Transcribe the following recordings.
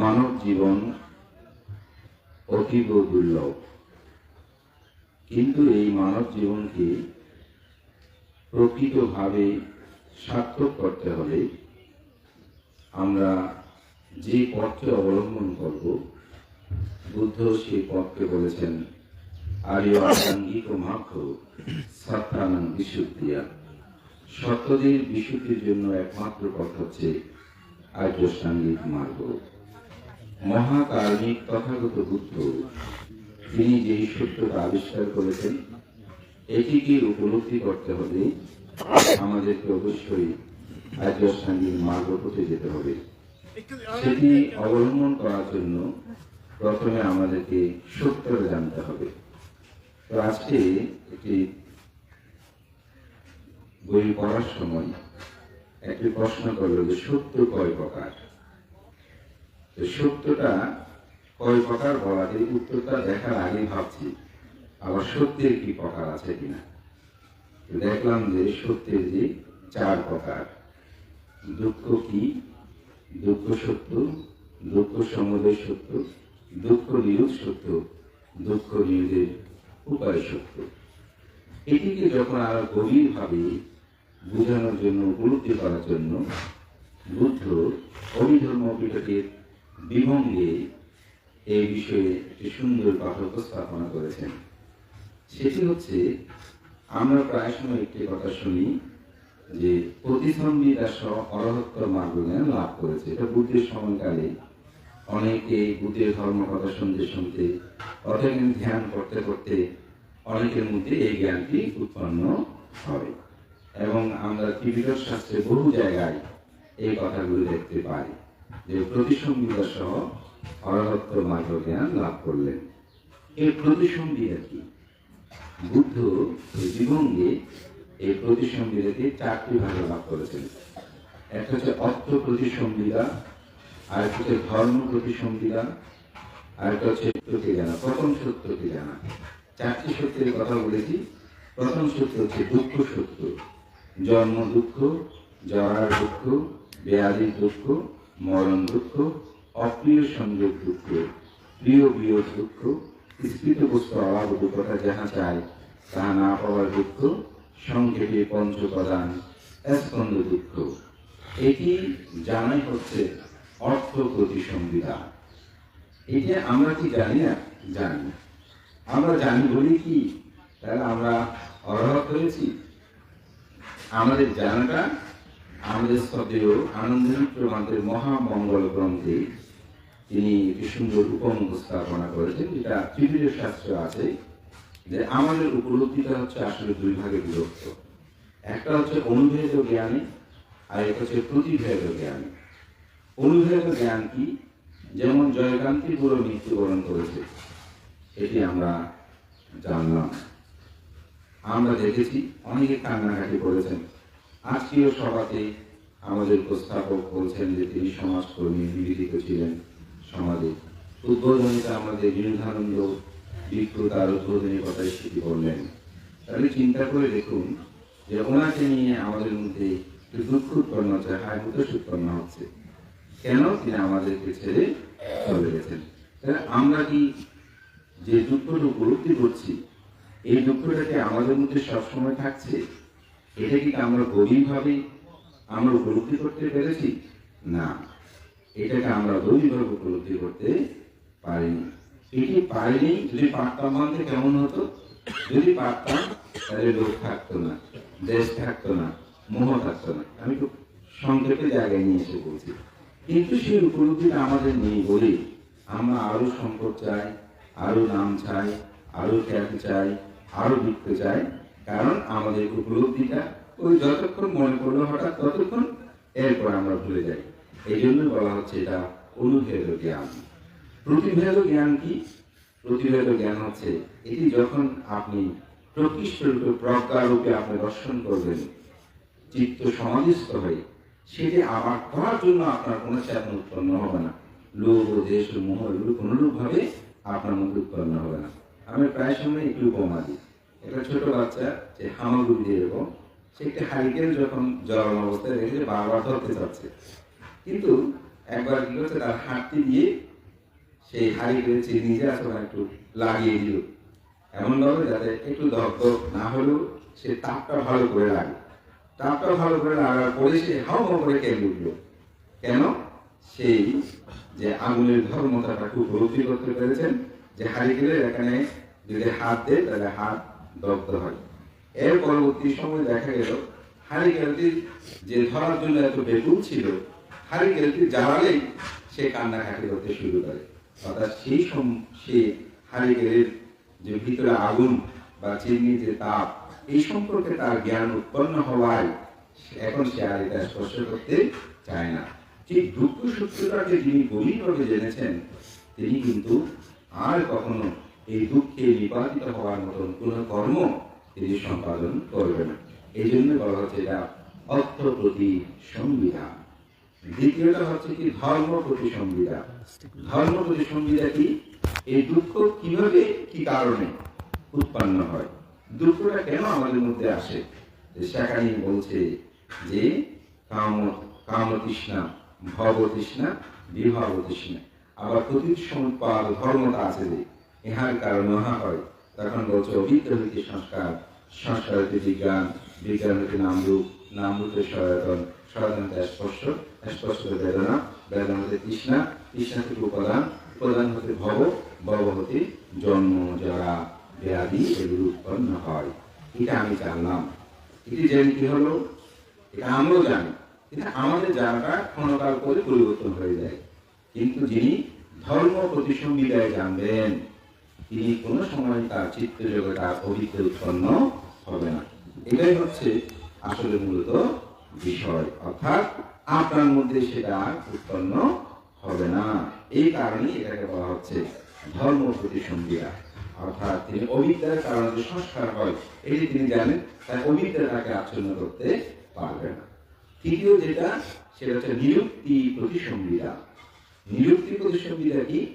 মানব জীবন অতীব দুর্লভ। কিন্তু এই মানব জীবনকে প্রকৃতভাবে সার্থক করতে হলে আমরা যে পথকে অবলম্বন করব, বুদ্ধ সেই পথকে বলেছেন, আর্য আসাঙ্গিক মার্গ সত্যানং বিশুদ্ধিয়া। সত্যদের বিশুদ্ধির জন্য একমাত্র পথ হচ্ছে আর্য সাঙ্গিক মার্গ। মহাকার্মিক তথাগত বুদ্ধ তিনি যেই সত্যটা আবিষ্কার করেছেন, এটিকে উপলব্ধি করতে হলে আমাদেরকে অবশ্যই আর্য সাঙ্গিক মার্গ পথে যেতে হবে। সেটি অবলম্বন করার জন্য প্রথমে আমাদেরকে সত্যটা জানতে হবে। তো আজকে একটি বই পড়ার সময় একটি প্রশ্ন করল যে, সত্য কয় প্রকার? সত্যটা কয় প্রকার বলাতে উত্তরটা দেখার আগে ভাবছি, আবার সত্যের কি প্রকার আছে কিনা। দেখলাম যে সত্যের যে চার প্রকার, দুঃখ কি? দুঃখ সত্য, দুঃখ সমুদয় সত্য, দুঃখ নিরোধ সত্য, দুঃখ নিরোধের উপায় সত্য। এটিকে যখন আরও গভীরভাবে বোঝানোর জন্য, উপলব্ধি করার জন্য, বুদ্ধ অভিধর্ম পিঠকের বিভঙ্গে এই বিষয়ে একটি সুন্দর কথা উপস্থাপনা করেছেন। সেটি হচ্ছে, আমরা প্রায় সময় একটি কথা শুনি যে প্রতিসম্বিতা সহ অরহত্ব মার্গ জ্ঞান লাভ করেছে। এটা বুদ্ধের সময়কালে অনেকে বুদ্ধের ধর্ম কথা শুনতে শুনতে অথবা ধ্যান করতে করতে অনেকের মধ্যে এই জ্ঞানটি উৎপন্ন হয়। এবং আমরা ত্রিবিধ শাস্ত্রে বহু জায়গায় এই কথাগুলো দেখতে পাই। যে প্রতিসম্বিতা সহ অরহত্ব মার্গ জ্ঞান লাভ করলেন। এই প্রতিসম্বিতা কি? বুদ্ধ জীবনকে এই প্রতিসম্বিদাকে চারটি ভাগে ভাগ করেছেন। একটা হচ্ছে অর্থ প্রতিসম্বিদা আর হচ্ছে ধর্ম প্রতিসম্বিদা আর একটা হচ্ছে সত্যকে জানা, প্রথম সত্যকে জানা। চারটি সত্যের কথা বলেছি, প্রথম সত্য হচ্ছে দুঃখ সত্য। জন্ম দুঃখ জরার দুঃখ, ব্যাধি দুঃখ মরণ দুঃখ, অপ্রিয় সংযোগ দুঃখ, প্রিয় বিয়োগ দুঃখ স্মৃত বস্তু অভাব দুঃখতা যাহা চায়, তাহা না পাওয়ার দুঃখ, সংক্ষেপে পঞ্চপ্রদান স্কন্দ দুঃখ। এটি জানাই হচ্ছে অর্থ প্রতিসংবিধান এটা আমরা কি জানি না? জানি আমরা জানি বলি কি? তাহলে আমরা অর্হত হয়েছি? আমাদের জানাটা আমাদের আনন্দমিত্র মান্তের মহামঙ্গল গ্রন্থে তিনি সুন্দর উপম উপস্থাপনা করেছেন, যেটা ত্রিপুরের শাস্ত্র আছে যে আমাদের উপলব্ধিটা হচ্ছে আসলে দুই ভাগে বিভক্ত। একটা হচ্ছে অনুভেদ জ্ঞানে, আর একটা হচ্ছে প্রতিভেদ জ্ঞানে। অনুভেদ জ্ঞান কি? যেমন জয়কান্তি পুরো মৃত্যুবরণ করেছে, এটি আমরা জানলাম। আমরা দেখেছি, অনেকে কান্নাকাটি করেছেন। আজকেও সভাতে আমাদের উপস্থাপক বলছেন যে তিনি সমাজকর্মী, নিবেদিত ছিলেন সমাজে। উদ্বোধনীতে আমাদের বিনোদানন্দ বিক্রু তার উদ্বোধনীর কথাই সেটি বললেন। তাহলে চিন্তা করে দেখুন যে ওনাকে নিয়ে আমাদের মধ্যে দুঃখ উৎপন্ন হচ্ছে হায় হুতোষ উৎপন্ন হচ্ছে। কেন তিনি আমাদেরকে ছেড়ে চলে গেছেন? তাহলে আমরা কি যে দুঃখটা উপলব্ধি করছি, এই দুঃখটাকে আমাদের মধ্যে সবসময় থাকছে? এটা কি আমরা গভীরভাবে আমরা উপলব্ধি করতে পেরেছি? না। এটাকে আমরা গভীরভাবে উপলব্ধি করতে পারিনি। এটি পারিনি যদি পারতাম মানতে কেমন হতো? যদি পারতাম তাহলে লোক থাকতো না, দেশ থাকতো না, মোহ থাকতো না। আমি খুব সংক্ষেপে জায়গায় নিয়ে এসে বলছি। কিন্তু সেই উপলব্ধিটা আমাদের নেই বলে আমরা আরও সম্পদ চাই আরও নাম চাই আরও খ্যাতি চাই আরও বৃত্ত চাই। কারণ আমাদের উপলব্ধিটা ওই যতক্ষণ মনে পড়ল হঠাৎ ততক্ষণ এরপর আমরা ভুলে যাই। এই জন্য বলা হচ্ছে এটা অনুভেদ জ্ঞান। প্রতিভেদ জ্ঞান কি? প্রতিভেদ জ্ঞান হচ্ছে এটি যখন আপনি প্রকৃষ্ট রূপে প্রজ্ঞারূপে আপনি দর্শন করবেন, চিত্ত সমাধিস্থ হয়ে, সেটি আবার করার জন্য আপনার কোনো চেতনা উৎপন্ন হবে না। লোভ ও দেশ, মোহ, এগুলো কোনোরূপ ভাবে আপনার মধ্যে উৎপন্ন হবে না। আমি প্রায় সময় একটু উপমা দিই। একটা ছোট বাচ্চা, যে হামাগুড়ি এরকম সে একটা হারিকেন যখন জলানো অবস্থায় রেখে বারবার ধরতে চাচ্ছে। কিন্তু একবার কি করছে তার হাতটি দিয়ে সেই হাড়ি করে নিজে আসলে একটু লাগিয়ে দিল। এমন ভাবে যাতে একটু দগ্ধ না হলেও সে তাপটা ভালো করে লাগে। তাপটা ভালো করে লাগার পরে সে হাও হাও করে কেঁদে উঠল। কেন? সেই যে আঙুলের ধর্মতাটা খুব উপলব্ধি করতে পেরেছেন, যে হারিকেলের এখানে যদি হাত দেয়, তাহলে হাত দগ্ধ হয়। এর পরবর্তী সময় দেখা গেল হারিকেলটি যে ধরার জন্য এত বেকুল ছিল হারিকেলটি জ্বালালেই সে কান্নাকাটি করতে শুরু করে। অর্থাৎ সেই সম, সে হারিকেলের যে ভিতরে আগুন বা চিমনি যে তাপ, এই সম্পর্কে তার জ্ঞান উৎপন্ন হওয়ায় এখন সে আর এটা স্পর্শ করতে চায় না। ঠিক দুঃখ সত্যটাকে যিনি গভীরভাবে জেনেছেন, তিনি কিন্তু আর কখনো এই দুঃখে নিপাতিত হওয়ার মতন কোন কর্ম তিনি সম্পাদন করবেন এই জন্য বলা হচ্ছে এটা অর্থ প্রতি সংবিধান। দ্বিতীয়টা হচ্ছে কি? ধর্ম প্রতি সংবিধান। ধর্ম প্রতি সংবিধান কি? এই দুঃখ কীভাবে, কি কারণে উৎপন্ন হয়? দুঃখটা কেন আমাদের মধ্যে আসে? সেখানে বলছে যে কাম কাম তৃষ্ণা ভব তৃষ্ণা বিভাব তৃষ্ণা আবার প্রতি সম্পাদ ধর্মতা আছে যে ইহার কারণ উহা হয়। তখন বলছে, অভিজ্ঞ হইতে সংস্কার। সংস্কার হইতে বিজ্ঞান। বিজ্ঞান হইতে নামরূপ। নামরূপে সনাতন। সনাতন হতে স্পর্শ হতে বেদনা। বেদনা হতে তৃষ্ণা। তৃষ্ণা থেকে উপাদান। উপাদান হতে ভব। ভব হতে জন্ম জরা। ব্যাধি এগুলো উৎপন্ন হয়। এটা আমি জানলাম। এটি জেনে কি হলো? এটা আমরাও জানি। কিন্তু আমাদের জানাটা ক্ষণকাল করে পরিবর্তন হয়ে যায়। কিন্তু যিনি ধর্ম প্রতিসংবিধায় জানবেন তিনি কোনো সময় তার চিত্ত জগৎ অভিজ্ঞ উৎপন্ন হবে না। এটাই হচ্ছে আসলে মূলত বিষয়। অর্থাৎ আপনার মধ্যে সেটা উৎপন্ন হবে না। এই কারণেই এটাকে বলা হচ্ছে ধর্ম প্রতিসংবিধা অর্থাৎ তিনি অবিদ্যার কারণে যে সংস্কার হয় এটি তিনি জানেন তাই অবিদ্যা তাকে আচ্ছন্ন করতে পারবে না। তৃতীয় যেটা, সেটা হচ্ছে নিযুক্তি প্রতিসংবিধা নিযুক্তি প্রতিসংবিধা কি?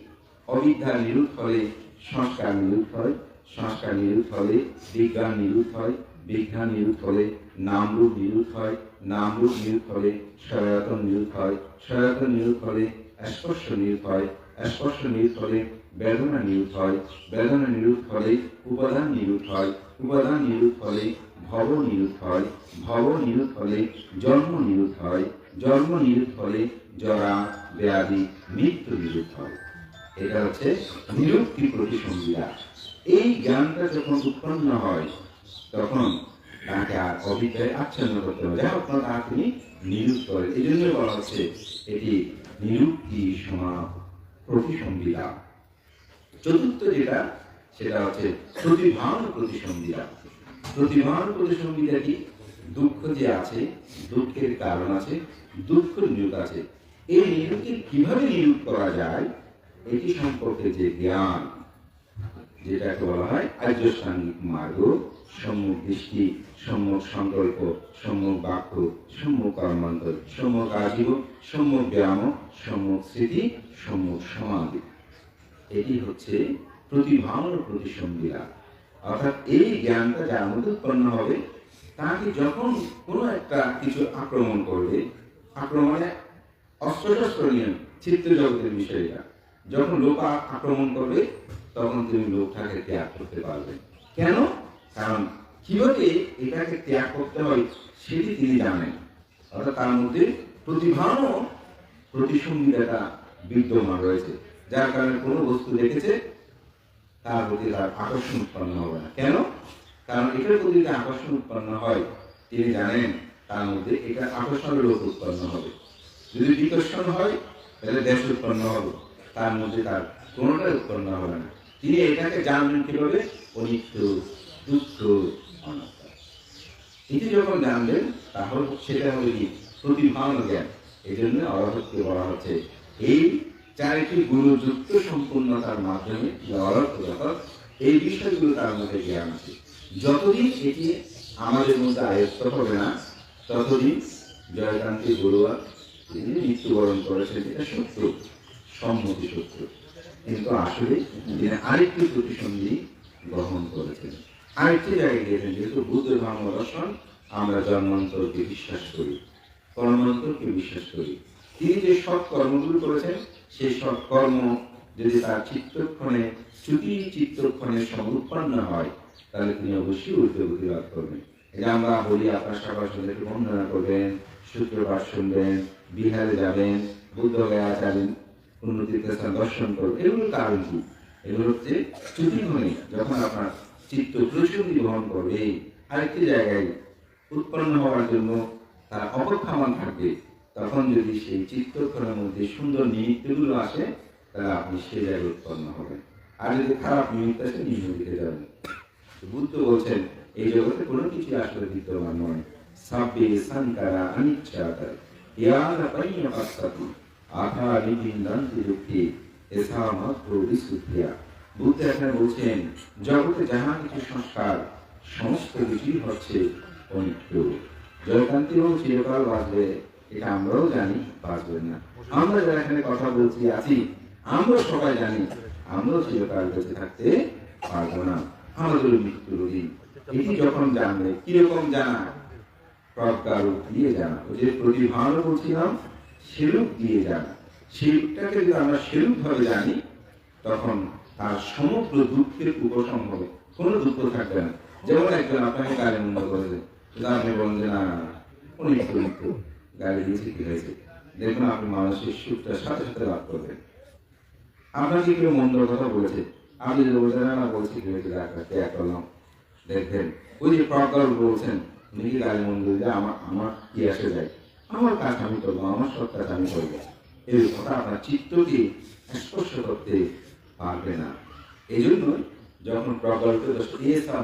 অবিদ্যা নিরুদ্ধ হলে সংস্কার নিরুদ্ধ হয়, সংস্কার নিরুদ্ধ হলে বিজ্ঞান নিরুদ্ধ হয়, বিজ্ঞান নিরুদ্ধ হলে নামরূপ নিরুদ্ধ হয়, নামরূপ নিরুদ্ধ হলে সনাতন নিরুদ্ধ হয় সনাতন নিরুদ্ধ হলে স্পর্শ নিরুদ্ধ হয়, স্পর্শ নিরুদ্ধ হলে বেদনা নিরুদ্ধ হয়, বেদনা নিরুদ্ধ হলে উপাদান নিরুদ্ধ হয়, উপাদান নিরুদ্ধ হলে ভব নিরুদ্ধ হয়, ভব নিরুদ্ধ হলে জন্ম নিরুদ্ধ হয়, জন্ম নিরুদ্ধ হলে জরা, ব্যাধি, মৃত্যু নিরুদ্ধ হয়। এটা হচ্ছে নিরুক্তি প্রতিসংবিধা এই জ্ঞানটা যখন উৎপন্ন হয়, তখন তাকে আর অভিজ্ঞায় আচ্ছন্ন করতে হবে। যাই হোক তাকে তিনি নিরুক্ত করেন। এই জন্য বলা হচ্ছে এটি নিরুক্তি সমা প্রতিসংবিধা চতুর্থ যেটা, সেটা হচ্ছে প্রতিভান প্রতিসংবিধা প্রতিভান প্রতিসংবিধা কি? দুঃখ যে আছে, দুঃখের কারণ আছে, দুঃখ নিয়োগ আছে। এই নিয়োগকে কীভাবে নিয়োগ করা যায়? এটি সম্পর্কে যে জ্ঞান, যেটাকে বলা হয় আর্যসাঙ্গিক মার্গ সম্মুখ দৃষ্টি সম্মুখ সংকল্প সম্মুখ বাক্য সম্মুখ কর্মান্তর সম্মুখ আজীব সম্মুখ ব্যায়াম সম্মুখ স্মৃতি সম্মুখ সমাধি। এটি হচ্ছে প্রতিভাবন প্রতিসংবিধা অর্থাৎ এই জ্ঞানটা যার মধ্যে উৎপন্ন হবে, তাকে যখন কোনো একটা কিছু আক্রমণ করবে, আক্রমণে অস্ত্রশস্ত্র নিয়ে চিত্ত জগতের বিষয়টা যখন লোক আক্রমণ করবে তখন তুমি লোকটাকে ত্যাগ করতে পারবে কেন? কারণ কীভাবে এটাকে ত্যাগ করতে হয় সেটি তিনি জানেন। অর্থাৎ তার মধ্যে প্রতিভানও প্রতিসংবিধাটা বিদ্যমান রয়েছে। যার কারণে কোনো বস্তু দেখেছে তার প্রতি তার আকর্ষণ উৎপন্ন হবে না। কেন? কারণ এটার প্রতি যে আকর্ষণ উৎপন্ন হয় তিনি জানেন তার মধ্যে এটা আকর্ষণের লোক উৎপন্ন হবে। যদি বিকর্ষণ হয় তাহলে দেশ উৎপন্ন হবে। তার মধ্যে তার কোনোটাই উৎপন্ন হবে না। তিনি এটাকে জানবেন কীভাবে? অনিত্য, দুঃখ, অনাত্মা। এটি যখন জানবেন, তাহলে সেটা হবে কি? প্রতিভান জ্ঞান। এই জন্য অরহতকে বলা হচ্ছে, এই চারিটি গুণযুক্ত সম্পূর্ণতার মাধ্যমে অরহত অর্থাৎ এই বিষয়গুলো তার মধ্যে জ্ঞান আছে। যতদিন এটি আমাদের মধ্যে আয়ত্ত হবে না, ততদিন জয়কান্তি বড়ুয়া, তিনি মৃত্যুবরণ করেছেন, এটা সত্য। সম্মতি সত্য কিন্তু আসলে তিনি আরেকটি প্রতিসন্ধি গ্রহণ করেছেন। আরেকটি জায়গায় গিয়েছেন, যেহেতু বুদ্ধ ধর্ম দর্শন আমরা জন্মান্তরকে বিশ্বাস করি, কর্মান্তরকে বিশ্বাস করি। তিনি যে সৎ কর্মগুলো করেছেন, সেই সৎ কর্ম যদি তার চিত্তক্ষণে, শ্রুতি চিত্তক্ষণের সঙ্গে উৎপন্ন হয়, তাহলে তিনি অবশ্যই উদ্যোগতি লাভ করবেন। যে আমরা বলি সন্ধ্যা একটু বন্দনা করবেন শুক্রবার শুনবেন, বিহারে যাবেন বুদ্ধ গয়া যাবেন উন্নতির স্থান দর্শন করবেন এগুলোর কারণ কি? এগুলো হচ্ছে শ্রুতিধ্বনি যখন আপনার চিত্ত প্রসঙ্গি বহন করবে, আরেকটি জায়গায় উৎপন্ন হওয়ার জন্য তার অপেক্ষামান থাকবে, তখন যদি সেই চিত্তক্ষণের মধ্যে সুন্দর নিমিত্তগুলো আসে, তাহলে আপনি সেই জায়গায় উৎপন্ন হবেন। আর যদি খারাপ নিমিত্ত আসে, নিম্ন দিকে যাবেন। বুদ্ধ বলছেন, এই জগতে কোনো কিছু আসলে বিদ্যমান নয়। সাব্বে সাংকারা অনিচ্ছাকার ইয়ারা পাইয়া পাশ্চাতু বুদ্ধ এখানে বলছেন, জগতে যাহা কিছু সংস্কার, সমস্ত কিছুই হচ্ছে অনিত্য জয়কান্তিও চিরকাল বাঁচবে, এটা আমরাও জানি, বাঁচবেন না। আমরা যারা এখানে কথা বলছি, আছি, আমরা সবাই জানি, আমরাও চিরকাল বেঁচে থাকতে পারব না। আমাদের মৃত্যুর দিন এটি যখন জানবে, কীরকম জানা? প্রজ্ঞারূপ দিয়ে জানা। ওই যে প্রতিভানও বলছিলাম সেরূপ দিয়ে জানা সেটাকে যদি আমরা সেরূপ ভাবে জানি, তখন তার সমগ্র দুঃখের উপশম হবে। কোনো দুঃখ থাকবে না। যেমন একজন আপনাকে গাড়ি মন্দ করেছে আপনি বলেন যে না একটু একটু গাড়ি দিয়েছে কি হয়েছে। দেখুন আপনি মানুষের সুখটা সাথে সাথে লাভ করবেন। আপনাকে কেউ মন্দ কথা বলেছে? আপনি যদি বলছেন না বলছি কি হয়েছে ডাক্তার ত্যাগ করলাম দেখবেন, ওই যে প্রজ্ঞার বলছেন কি গাড়ি মন্দ আমার আমার কি আসে যায়? আমার কাজ আমি করব আমার সব কাজ আমি করব এই কথা আপনার চিত্তকে স্পর্শ করতে পারবে না। এই জন্যই যখন প্রকল্প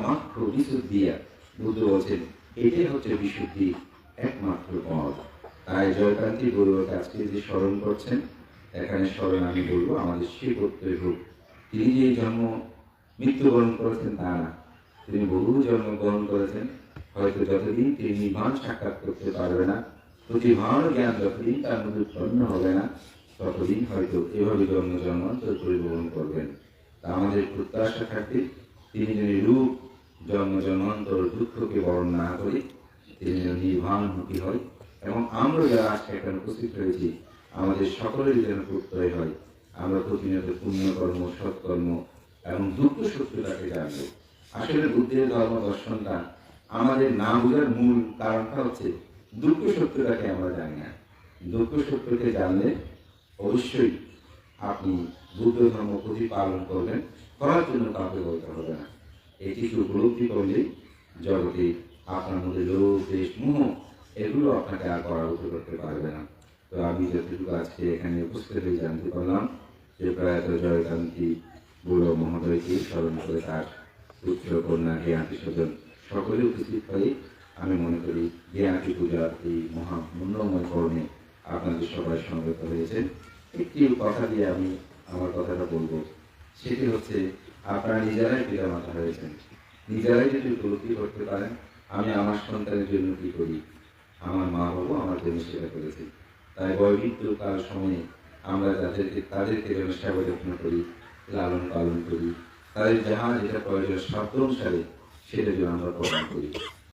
মাত্র বিশুদ্ধিয়া বুদ্ধ বলছেন, এটাই হচ্ছে বিশুদ্ধি একমাত্র পথ। তাই জয়কান্তি গুরুর কাছকে যে স্মরণ করছেন, এখানে স্মরণ আমি বলব আমাদের সে করতে হোক তিনি যে জন্ম মৃত্যুবরণ করেছেন তা না। তিনি বহু জন্মগ্রহণ করেছেন, হয়তো যতদিন তিনি নির্মাণ সাক্ষাৎ করতে পারবে না প্রতিভার জ্ঞান যতদিন তার মধ্যে উৎপন্ন হবে না, ততদিন হয়তো এভাবে জন্ম জন্মান্তর পরিবহন করবেন। আমাদের প্রত্যাশা থাকবে, তিনি যদি রূপ, জন্ম জন্মান্তর দুঃখকে বরণ না করে, তিনি যেন নির্বাণমুখী হয়। এবং আমরা যারা আজকে এখানে উপস্থিত হয়েছি আমাদের সকলেরই যেন প্রত্যয় হয়। আমরা প্রতিনিয়ত পুণ্যকর্ম, সৎকর্ম এবং দুঃখ সত্যটাকে জানব। আসলে বুদ্ধের ধর্ম দর্শনটা আমাদের না বোঝার মূল কারণটা হচ্ছে দুঃখ সত্যটাকে আমরা জানি না? দুঃখ সত্যকে জানলে অবশ্যই আপনি বুদ্ধ ধর্ম প্রতিপালন করবেন, করার জন্য কাউকে বলতে হবে না। এটিকে উপলব্ধি করলেই জগতে আপনার মধ্যে লোভ, দেশ, মোহ, এগুলো আপনাকে আর পরাভূত করতে পারবে না। তো আমি যতটুকু আজকে এখানে উপস্থিত হয়ে জানতে পারলাম যে প্রয়াত জয়কান্তি বুড়ো মহোদয়কে স্মরণ করে তার পুত্র, কন্যা জ্ঞাতি স্বজন সকলে উপস্থিত হয়ে আমি মনে করি জ্ঞাতি পূজার এই মহা মূল্যময় কর্মে আপনাদের সবাই সমবেত হয়েছেন। একটি কথা দিয়ে আমি আমার কথাটা বলব। সেটি হচ্ছে, আপনারা নিজেরাই পিতা মাতা হয়েছেন। নিজেরাই যদি উপলব্ধি করতে পারেন, আমি আমার সন্তানের জন্য কি করি? আমার মা বাবা আমার জন্য সেটা করেছে। তাই বৈবিধ্যকাল সময়ে আমরা যাদেরকে, তাদেরকে যেন সেবা যত্ন করি, লালন পালন করি, তাদের যাহা যেটা প্রয়োজন শব্দ অনুসারে সেটা যেন আমরা পালন করি।